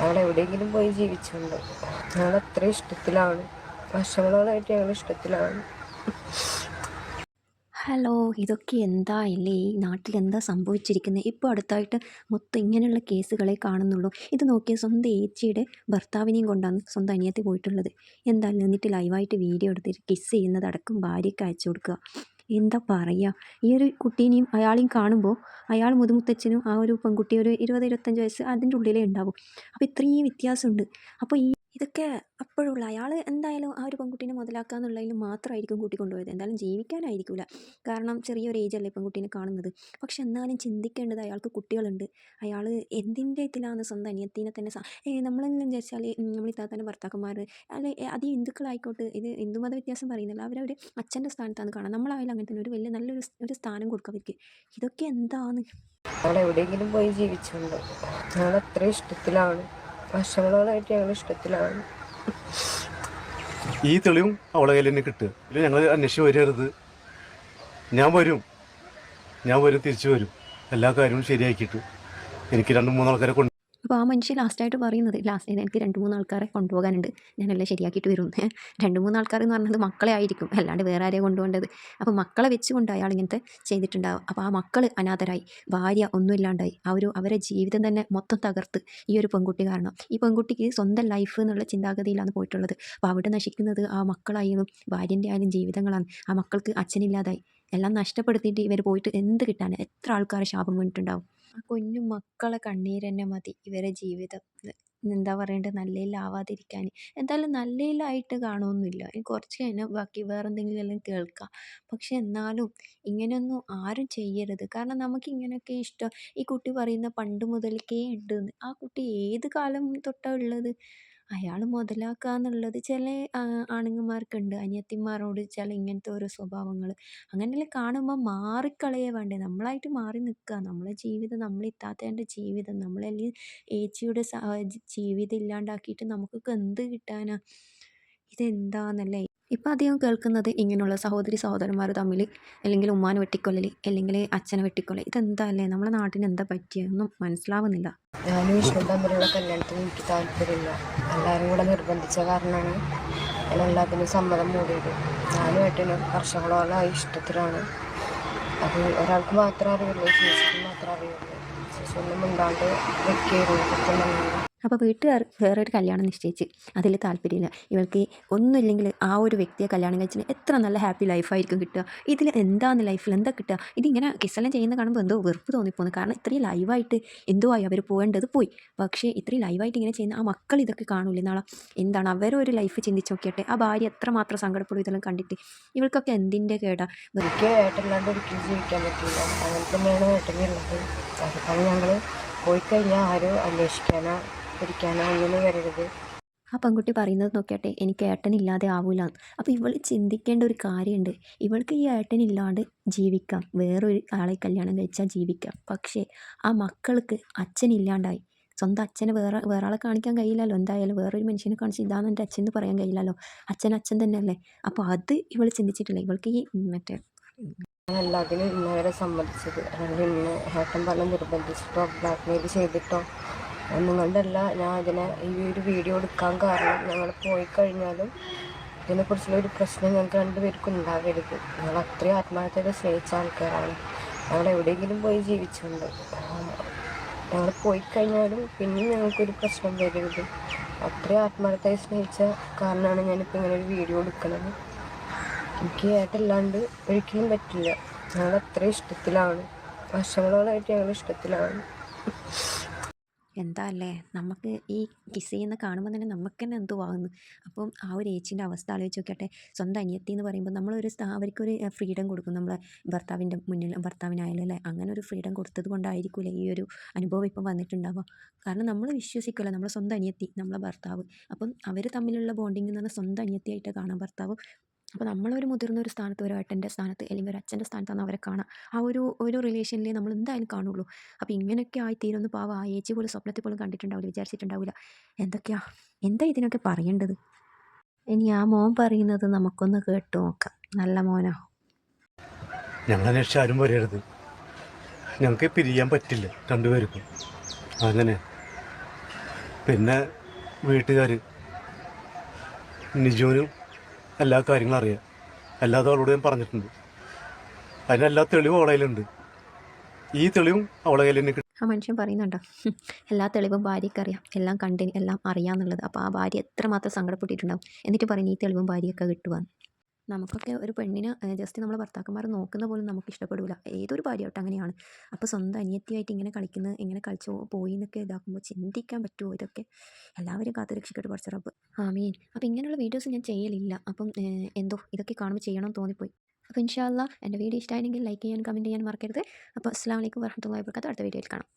ഞങ്ങൾ എവിടെയെങ്കിലും പോയി ജീവിച്ചുണ്ട്. ഞങ്ങൾ അത്ര ഇഷ്ടത്തിലാണ്. വർഷങ്ങളോളായിട്ട് ഞങ്ങൾ ഇഷ്ടത്തിലാണ്. ഹലോ ഇതൊക്കെ എന്താ ഇല്ലേ? ഈ നാട്ടിൽ എന്താ സംഭവിച്ചിരിക്കുന്നത് ഇപ്പോൾ അടുത്തായിട്ട് മൊത്തം ഇങ്ങനെയുള്ള കേസുകളെ കാണുന്നുള്ളൂ. ഇത് നോക്കിയ സ്വന്തം ഏച്ചിയുടെ ഭർത്താവിനെയും കൊണ്ടാണ് സ്വന്തം അനിയത്തി പോയിട്ടുള്ളത്. എന്തായാലും എന്നിട്ട് ലൈവായിട്ട് വീഡിയോ എടുത്തിട്ട് കിസ് ചെയ്യുന്നത് അടക്കം ഭാര്യയ്ക്ക് അയച്ചു കൊടുക്കുക. എന്താ പറയുക ഈ ഒരു കുട്ടീനെയും അയാളെയും കാണുമ്പോൾ അയാൾ മുതുമുത്തച്ഛനും ആ ഒരു പെൺകുട്ടി ഒരു ഇരുപത് ഇരുപത്തഞ്ച് വയസ്സ് അതിന്റെ ഉള്ളിലേ ഉണ്ടാവും. അപ്പോൾ ഇത്രയും വ്യത്യാസമുണ്ട്. അപ്പോൾ ഈ ഇതൊക്കെ അപ്പോഴുള്ള അയാൾ എന്തായാലും ആ ഒരു പെൺകുട്ടീനെ മുതലാക്കുക എന്നുള്ളതിൽ മാത്രമായിരിക്കും കൂട്ടിക്കൊണ്ടുപോയത് എന്തായാലും ജീവിക്കാനായിരിക്കില്ല കാരണം ചെറിയൊരു ഏജല്ലേ പെൺകുട്ടീനെ കാണുന്നത്. പക്ഷെ എന്നാലും ചിന്തിക്കേണ്ടത് അയാൾക്ക് കുട്ടികളുണ്ട്. അയാൾ എന്തിന്റെ ഇതിലാണ് സ്വന്തം അനിയത്തിനെ തന്നെ നമ്മളെല്ലാം വിചാരിച്ചാൽ നമ്മൾ ഇത്താത്തന്റെ ഭർത്താക്കന്മാർ അല്ലെ അത് ഹിന്ദുക്കളായിക്കോട്ടെ ഇത് ഹിന്ദുമത വ്യത്യാസം പറയുന്നില്ല. അവരവർ അച്ഛന്റെ സ്ഥാനത്താണ് കാണുന്നത്. നമ്മളായാലും അങ്ങനെ തന്നെ ഒരു വലിയ നല്ലൊരു ഒരു സ്ഥാനം കൊടുക്കും അവർക്ക്. ഇതൊക്കെ എന്താണ്? അവളെവിടെയെങ്കിലും പോയി ജീവിച്ചുണ്ട് അത്ര ഇഷ്ടത്തിലാണ്. വർഷങ്ങളോളായിട്ട് ഞങ്ങൾ ഇഷ്ടത്തിലാണ്. ഈ തെളിവും അവളെ കയ്യിൽ തന്നെ കിട്ടുക. ഇല്ല ഞങ്ങൾ അന്വേഷിച്ച് വരരുത്. ഞാൻ വരും. ഞാൻ വരും തിരിച്ചു വരും. എല്ലാ കാര്യവും ശരിയാക്കിയിട്ട്. എനിക്ക് രണ്ട് മൂന്നാൾക്കാരെ കൊണ്ട് അപ്പോൾ ആ മനുഷ്യൻ ലാസ്റ്റായിട്ട് പറയുന്നത് ലാസ്റ്റ് എനിക്ക് രണ്ട് മൂന്ന് ആൾക്കാരെ കൊണ്ടുപോകാനുണ്ട്. ഞാനെല്ലാം ശരിയാക്കിയിട്ട് വരും. രണ്ട് മൂന്ന് ആൾക്കാർ എന്ന് പറഞ്ഞത് മക്കളെ ആയിരിക്കും അല്ലാണ്ട് വേറെ ആരെയും കൊണ്ടുപോകേണ്ടത്? അപ്പോൾ മക്കളെ വെച്ചുകൊണ്ട് അയാൾ ഇങ്ങനത്തെ ചെയ്തിട്ടുണ്ടാവും അപ്പോൾ ആ മക്കൾ അനാഥരായി ഭാര്യ ഒന്നുമില്ലാണ്ടായി. ആ ഒരു അവരെ ജീവിതം തന്നെ മൊത്തം തകർത്ത് ഈ ഒരു പെൺകുട്ടി കാരണം. ഈ പെൺകുട്ടിക്ക് സ്വന്തം ലൈഫ് എന്നുള്ള ചിന്താഗതിയിലാണ് പോയിട്ടുള്ളത്. അപ്പോൾ അവിടെ നശിക്കുന്നത് ആ മക്കളായാലും ഭാര്യന്റെ ആയാലും ജീവിതങ്ങളാണ്. ആ മക്കൾക്ക് അച്ഛനില്ലാതായി. എല്ലാം നഷ്ടപ്പെടുത്തിയിട്ട് ഇവർ പോയിട്ട് എന്ത് കിട്ടാൻ എത്ര ആൾക്കാരെ ശാപം വീണിട്ടുണ്ടാവും ആ കുഞ്ഞു മക്കളെ കണ്ണീർ തന്നെ മതി ഇവരെ ജീവിതം. എന്താ പറയേണ്ടത് നല്ലതിലാവാതിരിക്കാൻ എന്തായാലും നല്ലതിലായിട്ട് കാണുമൊന്നുമില്ല ഇനി കുറച്ച് കഴിഞ്ഞാൽ ബാക്കി വേറെ എന്തെങ്കിലും എല്ലാം കേൾക്കാം. പക്ഷെ എന്നാലും ഇങ്ങനെയൊന്നും ആരും ചെയ്യരുത്. കാരണം നമുക്ക് ഇങ്ങനെയൊക്കെ ഇഷ്ടം. ഈ കുട്ടി പറയുന്ന പണ്ട് മുതൽക്കേ ഉണ്ട് ആ കുട്ടി ഏത് കാലം തൊട്ടാണ് ഉള്ളത്? അയാൾ മുതലാക്കുക എന്നുള്ളത് ചില ആണുങ്ങന്മാർക്കുണ്ട്. അനിയത്തിമാരോട് ചില ഇങ്ങനത്തെ ഓരോ സ്വഭാവങ്ങൾ അങ്ങനെയെല്ലാം കാണുമ്പോൾ മാറിക്കളയേ വേണ്ടേ. നമ്മളായിട്ട് മാറി നിൽക്കുക നമ്മളെ ജീവിതം നമ്മൾ ഇത്താത്തേന്റെ ജീവിതം നമ്മളെല്ലാം ഏച്ചിയുടെ ജീവിതം ഇല്ലാണ്ടാക്കിയിട്ട് നമുക്കൊക്കെ എന്ത് കിട്ടാനാണ് ഇതെന്താന്നല്ലേ? ഇപ്പം അധികം കേൾക്കുന്നത് ഇങ്ങനെയുള്ള സഹോദരി സഹോദരന്മാർ തമ്മിൽ അല്ലെങ്കിൽ ഉമ്മാനെ വെട്ടിക്കൊല്ലൽ അല്ലെങ്കിൽ അച്ഛനെ വെട്ടിക്കൊല്ലൽ ഇതെന്താ അല്ലേ നമ്മുടെ നാട്ടിന് എന്താ പറ്റിയെന്നും മനസ്സിലാവുന്നില്ല. ഞാനും വിഷ്ണു തമ്മിലുള്ള കല്യാണത്തിന് എനിക്ക് താല്പര്യമില്ല. എല്ലാവരും കൂടെ നിർബന്ധിച്ച കാരണമാണ് ഞാൻ എല്ലാത്തിനും സമ്മതം മൂടിയത്. ഞാനും ഏട്ടനും വർഷങ്ങളോളമായി ഇഷ്ടത്തിലാണ്. അത് ഒരാൾക്ക് മാത്രമേ അറിയുള്ളൂ ശേഷിക്കും മാത്രമേ അറിയുള്ളൂ ചേച്ചി ഒന്നും മിണ്ടാണ്ട് വെക്കുകയുള്ളൂ അപ്പോൾ വീട്ടുകാർ വേറെ ഒരു കല്യാണം നിശ്ചയിച്ച്. അതിൽ താല്പര്യമില്ല. ഇവൾക്ക് ഒന്നുമില്ലെങ്കിൽ ആ ഒരു വ്യക്തിയെ കല്യാണം കഴിച്ചിട്ട് എത്ര നല്ല ഹാപ്പി ലൈഫായിരിക്കും കിട്ടുക. ഇതിൽ എന്താണ് ലൈഫിൽ എന്താ കിട്ടുക? ഇതിങ്ങനെ കിസ്സെല്ലാം ചെയ്യുന്ന കാണുമ്പോൾ എന്തോ വെറുപ്പ് തോന്നിപ്പോകുന്നു കാരണം ഇത്രയും ലൈവായിട്ട് എന്തോ ആയി അവർ പോകേണ്ടത് പോയി. പക്ഷേ ഇത്രയും ലൈവായിട്ട് ഇങ്ങനെ ചെയ്യുന്ന ആ മക്കൾ ഇതൊക്കെ കാണൂലേ നാളെ? എന്താണ് അവരൊരു ലൈഫ് ചിന്തിച്ച് നോക്കിയട്ടെ? ആ ഭാര്യ എത്ര മാത്രം സങ്കടപ്പെടും ഇതെല്ലാം കണ്ടിട്ട്. ഇവൾക്കൊക്കെ എന്തിന്റെ കേടാ? പോയി കഴിഞ്ഞാൽ ആരും അന്വേഷിക്കാനോ പിടിക്കാനോ ഒന്നിനും വരരുത്. ആ പെൺകുട്ടി പറയുന്നത് നോക്കിയാട്ടെ എനിക്ക് ഏട്ടനില്ലാതെ ആവൂല. അപ്പോൾ ഇവൾ ചിന്തിക്കേണ്ട ഒരു കാര്യമുണ്ട്. ഇവൾക്ക് ഈ ഏട്ടനില്ലാണ്ട് ജീവിക്കാം. വേറൊരു ആളെ കല്യാണം കഴിച്ചാൽ ജീവിക്കാം. പക്ഷേ ആ മക്കൾക്ക് അച്ഛനില്ലാണ്ടായി സ്വന്തം അച്ഛനെ വേറെ വേറെ ആളെ കാണിക്കാൻ കഴിയില്ലല്ലോ. എന്തായാലും വേറൊരു മനുഷ്യനെ കാണിച്ച് ഇതാണ് എന്റെ അച്ഛൻ എന്ന് പറയാൻ കഴിയില്ലല്ലോ. അച്ഛൻ അച്ഛൻ തന്നെയല്ലേ. അപ്പോൾ അത് ഇവൾ ചിന്തിച്ചിട്ടില്ല. ഇവൾക്ക് ഈ മറ്റേ അല്ല അതിന് ഇന്നവരെ സമ്മതിച്ചത്. ഇന്ന് ഏട്ടൻ പറഞ്ഞ് നിർബന്ധിച്ചിട്ടോ ബ്ലാക്ക് മെയിൽ ചെയ്തിട്ടോ ഒന്നും ഞാൻ അതിനെ ഈ ഒരു വീഡിയോ എടുക്കാൻ കാരണം ഞങ്ങൾ പോയി കഴിഞ്ഞാലും ഇതിനെക്കുറിച്ചുള്ള ഒരു പ്രശ്നം ഞങ്ങൾക്ക് രണ്ടുപേർക്കും ഉണ്ടാകരുത്. ഞങ്ങൾ അത്രയും ആത്മാർത്ഥത സ്നേഹിച്ച ആൾക്കാരാണ്. ഞങ്ങൾ എവിടെയെങ്കിലും പോയി ജീവിച്ചുണ്ട് ഞങ്ങൾ പോയി കഴിഞ്ഞാലും പിന്നെയും ഞങ്ങൾക്കൊരു പ്രശ്നം വരരുത്. അത്രയും ആത്മാർത്ഥമായി സ്നേഹിച്ച കാരണമാണ് ഞാനിപ്പോൾ ഇങ്ങനെ ഒരു വീഡിയോ എടുക്കുന്നത്. എനിക്ക് ഏട്ടല്ലാണ്ട് ഒരിക്കലും പറ്റില്ല. ഞങ്ങൾ അത്രയും ഇഷ്ടത്തിലാണ്. വർഷങ്ങളോളായിട്ട് ഞങ്ങൾ ഇഷ്ടത്തിലാണ്. എന്താ അല്ലേ നമുക്ക് ഈ കിസ് ചെയ്യുന്ന കാണുമ്പോൾ തന്നെ നമുക്ക് തന്നെ എന്തോ ആകുന്നു അപ്പം ആ ഒരു ഏച്ചിന്റെ അവസ്ഥ ആലോചിച്ച് നോക്കട്ടെ സ്വന്തം അനിയത്തി എന്ന് പറയുമ്പോൾ നമ്മളൊരു അവർക്കൊരു ഫ്രീഡം കൊടുക്കും. നമ്മളെ ഭർത്താവിന്റെ മുന്നിൽ ഭർത്താവിനായാലും അല്ലേ? അങ്ങനെ ഒരു ഫ്രീഡം കൊടുത്തത് കൊണ്ടായിരിക്കില്ല ഈ ഒരു അനുഭവം ഇപ്പം വന്നിട്ടുണ്ടാവുക. കാരണം നമ്മൾ വിശ്വസിക്കില്ല നമ്മളെ സ്വന്തം അനിയത്തി നമ്മളെ ഭർത്താവ്. അപ്പം അവർ തമ്മിലുള്ള ബോണ്ടിങ് എന്ന് പറഞ്ഞാൽ സ്വന്തം അനിയത്തിയായിട്ട് കാണാം ഭർത്താവ് അപ്പോൾ നമ്മളൊരു മുതിർന്ന ഒരു സ്ഥാനത്ത് ഒരു ഏട്ടന്റെ സ്ഥാനത്ത് അല്ലെങ്കിൽ ഒരു അച്ഛന്റെ സ്ഥാനത്താണ് അവരെ കാണാം. ആ ഒരു ഒരു റിലേഷനിലേ നമ്മൾ എന്തായാലും കാണുള്ളൂ. അപ്പോൾ ഇങ്ങനെയൊക്കെ ആയിത്തീരുന്നു പാവം ആ ഏച്ചി പോലും സ്വപ്നത്തിൽ പോലും കണ്ടിട്ടുണ്ടാവില്ല വിചാരിച്ചിട്ടുണ്ടാവില്ല. എന്തൊക്കെയാ എന്താ ഇതിനൊക്കെ പറയേണ്ടത്? ഇനി ആ മോൻ പറയുന്നത് നമുക്കൊന്ന് കേട്ടു നോക്കാം. നല്ല മോനോ. ഞങ്ങൾ ആരും വരരുത് ഞങ്ങൾക്ക് പിരിയാൻ പറ്റില്ല രണ്ടുപേർക്കും. അങ്ങനെ. പിന്നെ വീട്ടുകാർ നിജുവിനും എല്ലാ കാര്യങ്ങളും അറിയാം. എല്ലാ അവളോട് ഞാൻ പറഞ്ഞിട്ടുണ്ട്. അതിനെല്ലാ തെളിവും അവളെ കയ്യിലുണ്ട്. ഈ തെളിവും അവളെ കയ്യിൽ തന്നെ ആ മനുഷ്യൻ പറയുന്നുണ്ടോ? എല്ലാ തെളിവും ഭാര്യയ്ക്ക് അറിയാം. എല്ലാം കണ്ടിന് എല്ലാം അറിയാന്നുള്ളത്. അപ്പോൾ ആ ഭാര്യ എത്രമാത്രം സങ്കടപ്പെട്ടിട്ടുണ്ടാവും? എന്നിട്ട് പറയുന്നത് ഈ തെളിവും ഭാര്യയൊക്കെ കിട്ടുവാന്ന്. നമുക്കൊക്കെ ഒരു പെണ്ണിനെ ജസ്റ്റ് നമ്മൾ ഭർത്താക്കന്മാർ നോക്കുന്ന പോലും നമുക്ക് ഇഷ്ടപ്പെടില്ല ഏതൊരു ഭാര്യയാവട്ടെ അങ്ങനെയാണ്. അപ്പോൾ സ്വന്തം അനിയത്തിയായിട്ട് ഇങ്ങനെ കളിക്കുന്നത് ഇങ്ങനെ കളിച്ചു പോയി എന്നൊക്കെ ഇതാക്കുമ്പോൾ ചിന്തിക്കാൻ പറ്റുമോ ഇതൊക്കെ? എല്ലാവരും കാത്തു രക്ഷിക്കട്ടെ പഠിച്ച റബ്ബ്. ആമീൻ. അപ്പോൾ ഇങ്ങനെയുള്ള വീഡിയോസ് ഞാൻ ചെയ്യലില്ല. അപ്പം എന്തോ ഇതൊക്കെ കാണുമ്പോൾ ചെയ്യണം തോന്നിപ്പോയി. അപ്പോൾ ഇൻഷാല്ല എന്റെ വീഡിയോ ഇഷ്ടമായെങ്കിൽ ലൈക്ക് ചെയ്യാൻ കമന്റ് ചെയ്യാൻ മറക്കരുത്. അപ്പോൾ അസ്സാം വലൈക്കും വർഹമത്തുള്ളാഹി വാബർക്കാത്തു അടുത്ത വീഡിയോയിൽ കാണാം.